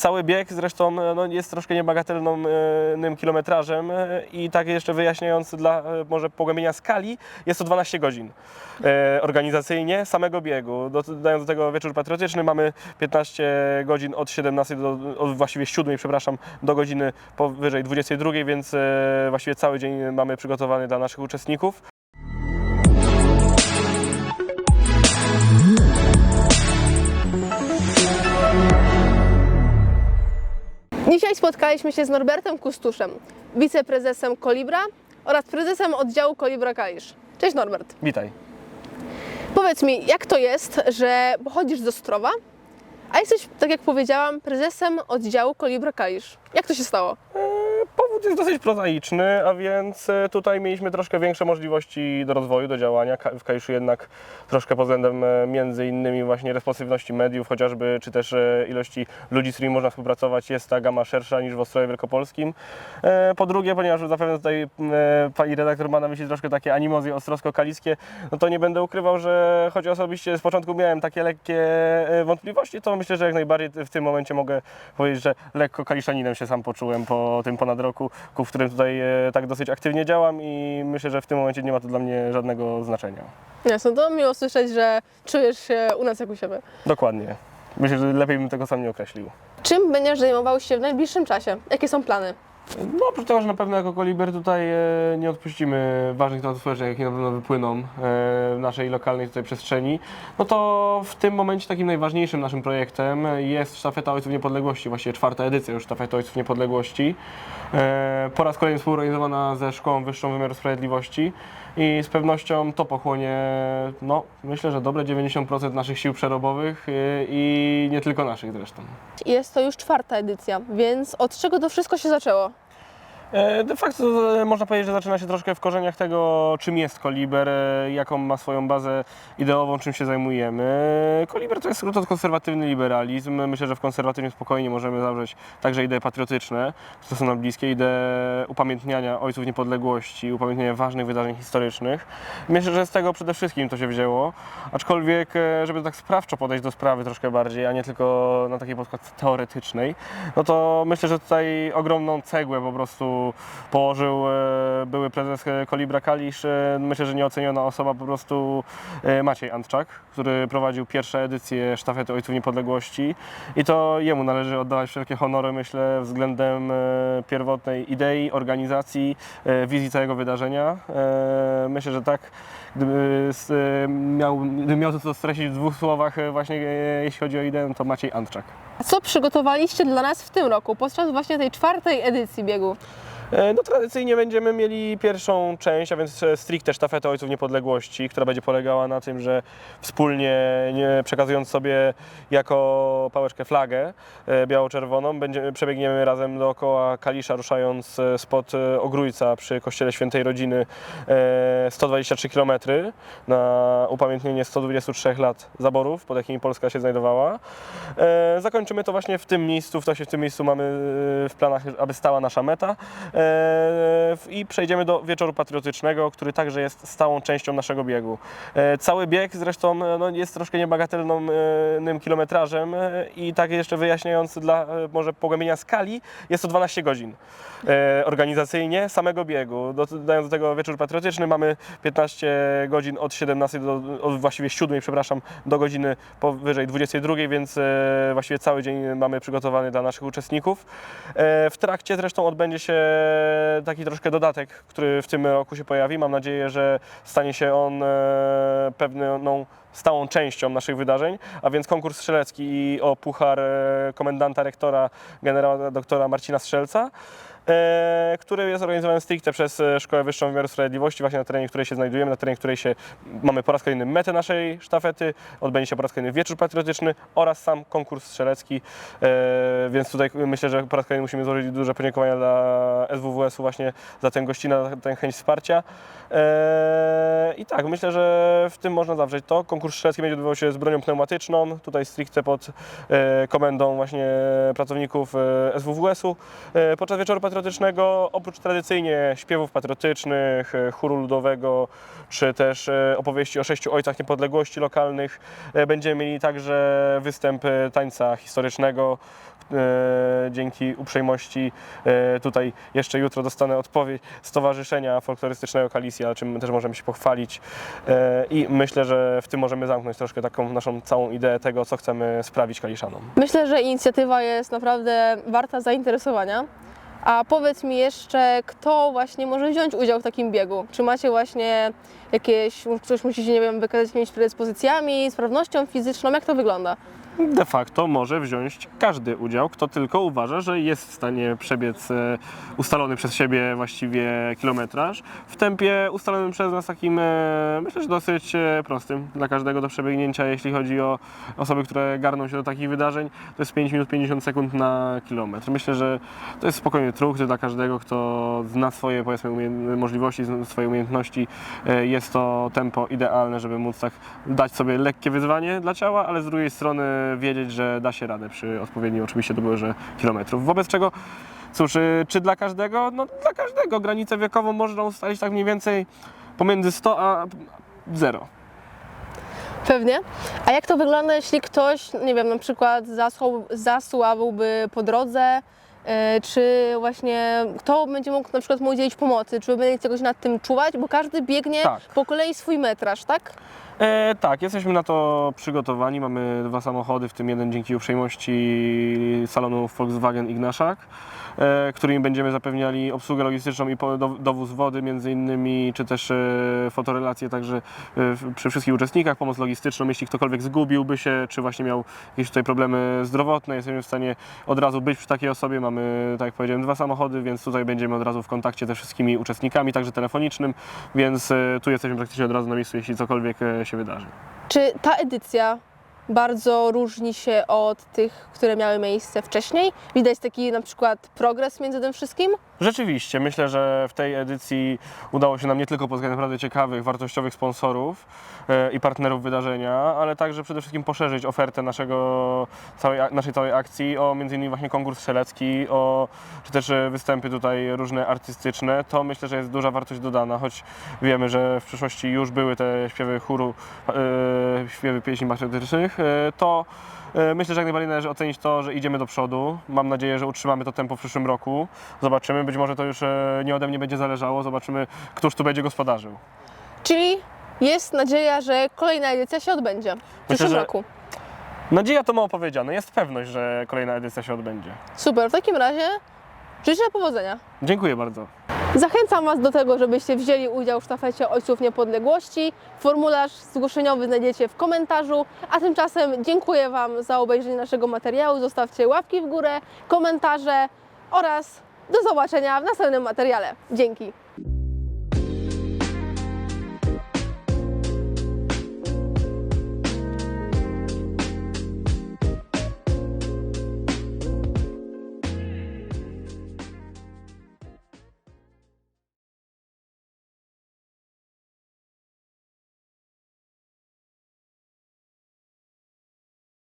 Cały bieg zresztą no, jest troszkę niebagatelnym kilometrażem e, i tak jeszcze wyjaśniając dla e, może pogłębienia skali, jest to 12 godzin e, organizacyjnie samego biegu. Dodając do tego wieczór patriotyczny, mamy 15 godzin od 17 do, od właściwie 7, przepraszam, do godziny powyżej 22, więc e, właściwie cały dzień mamy przygotowany dla naszych uczestników. Dzisiaj spotkaliśmy się z Norbertem Kustuszem, wiceprezesem Kolibra oraz prezesem oddziału Kolibra Kalisz. Cześć Norbert. Witaj. Powiedz mi, jak to jest, że pochodzisz z Ostrowa, a jesteś, tak jak powiedziałam, prezesem oddziału Kolibra Kalisz? Jak to się stało? Powód jest dosyć prozaiczny, a więc e, tutaj mieliśmy troszkę większe możliwości do rozwoju, do działania. W Kajuszu jednak troszkę pod względem e, między innymi właśnie responsywności mediów chociażby, czy też e, ilości ludzi, z którymi można współpracować, jest ta gama szersza niż w Ostrowie Wielkopolskim. Po drugie, ponieważ zapewne tutaj pani redaktor ma na myśli troszkę takie animozje ostrowsko-kaliskie, no to nie będę ukrywał, że choć osobiście z początku miałem takie lekkie wątpliwości, to myślę, że jak najbardziej w tym momencie mogę powiedzieć, że lekko kaliszaninem się sam poczułem po tym ponad roku, ku- w którym tutaj e, tak dosyć aktywnie działam i myślę, że w tym momencie nie ma to dla mnie żadnego znaczenia. Jasno, to miło słyszeć, że czujesz się u nas jak u siebie. Dokładnie. Myślę, że lepiej bym tego sam nie określił. Czym będziesz zajmował się w najbliższym czasie? Jakie są plany? No oprócz tego, że na pewno jako Koliber tutaj e, nie odpuścimy ważnych tematów społecznych, jakie na pewno wypłyną e, w naszej lokalnej tutaj przestrzeni, no to w tym momencie takim najważniejszym naszym projektem jest Sztafeta Ojców Niepodległości, właściwie czwarta edycja już Sztafety Ojców Niepodległości. E, po raz kolejny współorganizowana ze Szkołą Wyższą Wymiaru Sprawiedliwości i z pewnością to pochłonie, no myślę, że dobre 90% naszych sił przerobowych e, i nie tylko naszych zresztą. Jest to już czwarta edycja, więc od czego to wszystko się zaczęło? E, De facto e, można powiedzieć, że zaczyna się troszkę w korzeniach tego, czym jest Koliber, e, jaką ma swoją bazę ideową, czym się zajmujemy. Koliber to jest skrót od konserwatywny liberalizm. Myślę, że w konserwatywnym spokojnie możemy zawrzeć także idee patriotyczne, które są nam bliskie, idee upamiętniania ojców niepodległości, upamiętniania ważnych wydarzeń historycznych. Myślę, że z tego przede wszystkim to się wzięło, aczkolwiek, żeby tak sprawczo podejść do sprawy troszkę bardziej, a nie tylko na takiej podkład teoretycznej, no to myślę, że tutaj ogromną cegłę po prostu położył e, były prezes e, Kolibra Kalisz. E, Myślę, że nieoceniona osoba po prostu Maciej Antczak, który prowadził pierwszą edycję Sztafety Ojców Niepodległości i to jemu należy oddawać wszelkie honory, myślę, względem pierwotnej idei, organizacji, wizji całego wydarzenia. Myślę, że tak, gdyby miał, gdybym miał to streścić w dwóch słowach właśnie jeśli chodzi o ideę, to Maciej Antczak. A co przygotowaliście dla nas w tym roku, podczas właśnie tej czwartej edycji biegu? E, No tradycyjnie będziemy mieli pierwszą część, a więc stricte sztafetę Ojców Niepodległości, która będzie polegała na tym, że wspólnie, nie przekazując sobie jako pałeczkę flagę e, biało-czerwoną, przebiegniemy razem dookoła Kalisza, ruszając e, spod Ogrójca przy Kościele Świętej Rodziny e, 123 km na upamiętnienie 123 lat zaborów, pod jakimi Polska się znajdowała. Zakończymy to właśnie w tym miejscu, w, się w tym miejscu mamy w planach, aby stała nasza meta. E, I przejdziemy do wieczoru patriotycznego, który także jest stałą częścią naszego biegu. E, Cały bieg zresztą e, no, jest troszkę niebagatelnym kilometrażem i tak jeszcze wyjaśniając dla może pogłębienia skali, jest to 12 godzin organizacyjnie samego biegu. Dodając do tego wieczór patriotyczny, mamy 15 godzin od 17 do od właściwie 7, przepraszam, do godziny powyżej 22, więc właściwie cały dzień mamy przygotowany dla naszych uczestników. W trakcie zresztą odbędzie się taki troszkę dodatek, który w tym roku się pojawi. Mam nadzieję, że stanie się on e, pewną stałą częścią naszych wydarzeń, a więc konkurs strzelecki o puchar e, komendanta rektora generała doktora Marcina Strzelca. e, Który jest organizowany stricte przez e, Szkołę Wyższą Wymiaru Sprawiedliwości, właśnie na terenie której się znajdujemy, na terenie której się mamy po raz kolejny metę naszej sztafety, odbędzie się po raz kolejny wieczór patriotyczny oraz sam konkurs strzelecki, więc tutaj myślę, że po raz kolejny musimy złożyć duże podziękowania dla SWWS-u właśnie za tę gościnę, za tę chęć wsparcia. I tak, myślę, że w tym można zawrzeć to. Konkurs strzelecki będzie odbywał się z bronią pneumatyczną, tutaj stricte pod e, komendą właśnie pracowników e, SWWS-u. E, Podczas wieczoru patriotycznego, oprócz tradycyjnie śpiewów patriotycznych, chóru ludowego, czy też opowieści o sześciu ojcach niepodległości lokalnych, będziemy mieli także występ tańca historycznego, dzięki uprzejmości e, tutaj jeszcze jutro dostanę odpowiedź Stowarzyszenia Folklorystycznego Kalisja, czym też możemy się pochwalić e, i myślę, że w tym możemy zamknąć troszkę taką naszą całą ideę tego, co chcemy sprawić Kaliszanom. Myślę, że inicjatywa jest naprawdę warta zainteresowania. A powiedz mi jeszcze, kto właśnie może wziąć udział w takim biegu? Czy macie właśnie jakieś, ktoś musi się, nie wiem, wykazać jakimiś predyspozycjami, sprawnością fizyczną? Jak to wygląda? De facto może wziąć każdy udział, kto tylko uważa, że jest w stanie przebiec e, ustalony przez siebie właściwie kilometraż w tempie ustalonym przez nas takim, e, myślę, że dosyć e, prostym dla każdego do przebiegnięcia, jeśli chodzi o osoby, które garną się do takich wydarzeń, to jest 5 minut 50 sekund na kilometr. Myślę, że to jest spokojnie truch dla każdego, kto zna swoje powiedzmy możliwości, swoje umiejętności. Jest to tempo idealne, żeby móc tak dać sobie lekkie wyzwanie dla ciała, ale z drugiej strony wiedzieć, że da się radę przy odpowiednim oczywiście doborze kilometrów. Wobec czego, cóż, y, czy dla każdego? No dla każdego. Granicę wiekową można ustalić tak mniej więcej pomiędzy 100 a 0. Pewnie. A jak to wygląda, jeśli ktoś, nie wiem, na przykład zasłabłby po drodze, czy właśnie kto będzie mógł na przykład mu udzielić pomocy, czy będziecie jakoś nad tym czuwać, bo każdy biegnie Tak. po kolei swój metraż, tak? E, tak, jesteśmy na to przygotowani. Mamy dwa samochody, w tym jeden dzięki uprzejmości salonu Volkswagen Ignaszak, e, którymi będziemy zapewniali obsługę logistyczną i po- do- dowóz wody między innymi, czy też e, fotorelacje także e, w- przy wszystkich uczestnikach, pomoc logistyczną, jeśli ktokolwiek zgubiłby się, czy właśnie miał jakieś tutaj problemy zdrowotne, jesteśmy w stanie od razu być przy takiej osobie. Mamy, tak jak powiedziałem, dwa samochody, więc tutaj będziemy od razu w kontakcie ze wszystkimi uczestnikami, także telefonicznym, więc e, tu jesteśmy praktycznie od razu na miejscu, jeśli cokolwiek e, się wydarzy. Czy ta edycja bardzo różni się od tych, które miały miejsce wcześniej? Widać taki na przykład progres między tym wszystkim? Rzeczywiście, myślę, że w tej edycji udało się nam nie tylko pozyskać naprawdę ciekawych, wartościowych sponsorów e, i partnerów wydarzenia, ale także przede wszystkim poszerzyć ofertę naszego, całej, naszej całej akcji o innymi właśnie konkurs strzelecki, o, czy też e, występy tutaj różne artystyczne. To myślę, że jest duża wartość dodana, choć wiemy, że w przyszłości już były te śpiewy chóru, e, śpiewy pieśni patriotycznych, to Myślę, że jak najbardziej należy ocenić to, że idziemy do przodu. Mam nadzieję, że utrzymamy to tempo w przyszłym roku. Zobaczymy, być może to już e, nie ode mnie będzie zależało. Zobaczymy, któż tu będzie gospodarzył. Czyli jest nadzieja, że kolejna edycja się odbędzie w przyszłym że- roku. Nadzieja to mało powiedziane. Jest pewność, że kolejna edycja się odbędzie. Super, w takim razie życzę powodzenia. Dziękuję bardzo. Zachęcam Was do tego, żebyście wzięli udział w sztafecie Ojców Niepodległości. Formularz zgłoszeniowy znajdziecie w komentarzu, a tymczasem dziękuję Wam za obejrzenie naszego materiału. Zostawcie łapki w górę, komentarze oraz do zobaczenia w następnym materiale. Dzięki.